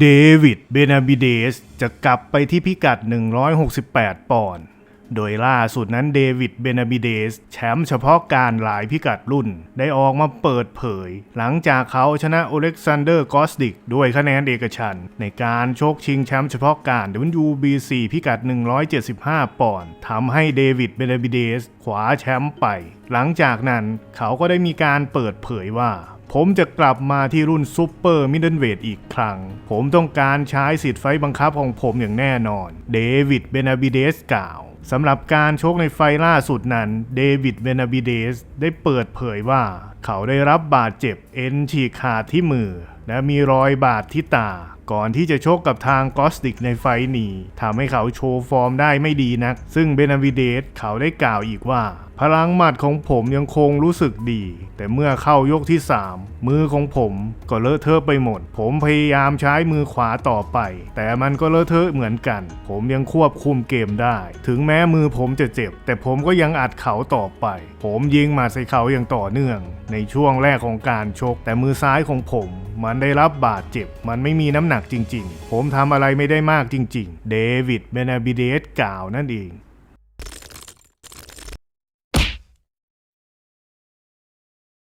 เดวิดเบนาบิเดสจะกลับไปที่พิกัด 168 ปอนด์ โดยล่าสุดนั้นเดวิดเบนาบิเดสแชมป์เฉพาะการหลายพิกัดรุ่น ได้ออกมาเปิดเผย หลังจากเขาชนะโอเล็กซานเดอร์กอสดิก ด้วยคะแนนเอกฉัน ในการชกชิงแชมป์เฉพาะการ WBC พิกัด 175 ปอนด์ทำให้เดวิดเบนาบิเดสขวาแชมป์ไป หลังจากนั้นเขาก็ได้มีการเปิดเผยว่าผมจะกลับมาที่รุ่นซูเปอร์มิดเดิลเวทอีกครั้ง ผมต้องการใช้สิทธิ์ไฟบังคับของผมอย่างแน่นอน เดวิดเบนาบิเดสกล่าว สำหรับการชกในไฟล่าสุดนั้นเดวิดเวนาบิเดสได้เปิดเผยว่า เขาได้รับบาดเจ็บเอ็นฉีกขาดที่มือ และมีรอยบาดที่ตา ก่อนที่จะชกกับทางกอสติกในไฟนี้ทำให้เขาโชว์ฟอร์มได้ไม่ดีนัก ซึ่งเบนาวิเดสเขาได้กล่าวอีกว่า พลังหมัดของผมยังคงรู้สึกดี แต่เมื่อเข้ายกที่ 3 มือของผมก็เลอะเทอะไปหมด ผมพยายามใช้มือขวาต่อไป แต่มันก็เลอะเทอะเหมือนกัน ผมยังควบคุมเกมได้ ถึงแม้มือผมจะเจ็บ แต่ผมก็ยังอัดเขาต่อไป ผมยิงมาใส่เขาอย่างต่อเนื่อง ในช่วงแรกของการชก แต่มือซ้ายของผม มันได้รับบาดเจ็บ มันไม่มีน้ำหนักจริง ๆ ผมทำอะไรไม่ได้มากจริง ๆ เดวิดเบนาบิเดสกล่าวนั่นเอง